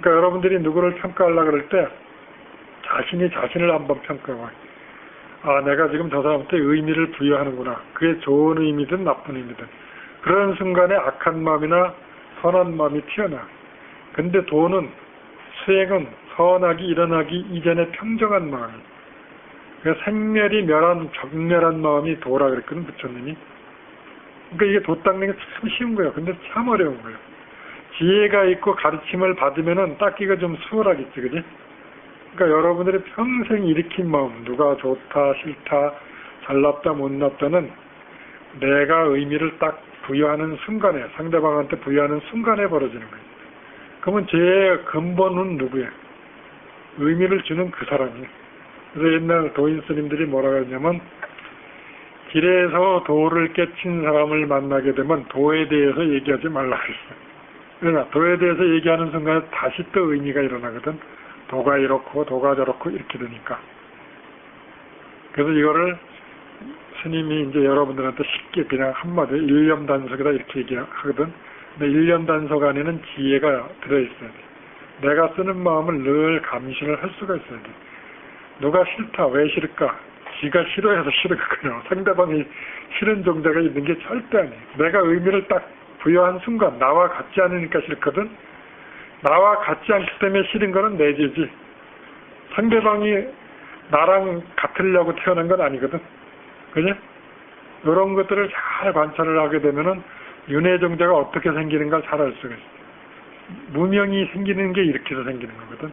그러니까 여러분들이 누구를 평가하려 그럴 때 자신이 자신을 한번 평가해. 아, 내가 지금 저 사람한테 의미를 부여하는구나. 그게 좋은 의미든 나쁜 의미든. 그런 순간에 악한 마음이나 선한 마음이 튀어나. 근데 도는 수행은 선악이 일어나기 이전에 평정한 마음이. 그 생멸이 멸한 적멸한 마음이 도라 그랬거든 부처님이. 그러니까 이게 도 닦는 게 참 쉬운 거예요. 근데 참 어려운 거예요. 지혜가 있고 가르침을 받으면은 닦기가 좀 수월하겠지, 그지? 그러니까 여러분들이 평생 일으킨 마음, 누가 좋다, 싫다, 잘났다, 못났다는 내가 의미를 딱 부여하는 순간에, 상대방한테 부여하는 순간에 벌어지는 거예요. 그러면 제 근본은 누구예요? 의미를 주는 그 사람이에요. 그래서 옛날 도인 스님들이 뭐라고 했냐면, 길에서 도를 깨친 사람을 만나게 되면 도에 대해서 얘기하지 말라 그랬어요. 그러나 도에 대해서 얘기하는 순간에 다시 또 의미가 일어나거든. 도가 이렇고 도가 저렇고 이렇게 되니까. 그래서 이거를 스님이 이제 여러분들한테 쉽게 그냥 한마디로 일념 단속이다 이렇게 얘기하거든. 근데 일념 단속 안에는 지혜가 들어있어야 돼. 내가 쓰는 마음을 늘 감시를 할 수가 있어야 돼. 누가 싫다, 왜 싫을까? 지가 싫어해서 싫은거든요. 상대방이 싫은 종자가 있는 게 절대 아니에요. 내가 의미를 딱 부여한 순간 나와 같지 않으니까 싫거든. 나와 같지 않기 때문에 싫은 거는 내 죄지. 상대방이 나랑 같으려고 태어난 건 아니거든. 그지? 이런 것들을 잘 관찰을 하게 되면은 윤회정자가 어떻게 생기는가 잘 알 수가 있어. 무명이 생기는 게 이렇게 해서 생기는 거거든.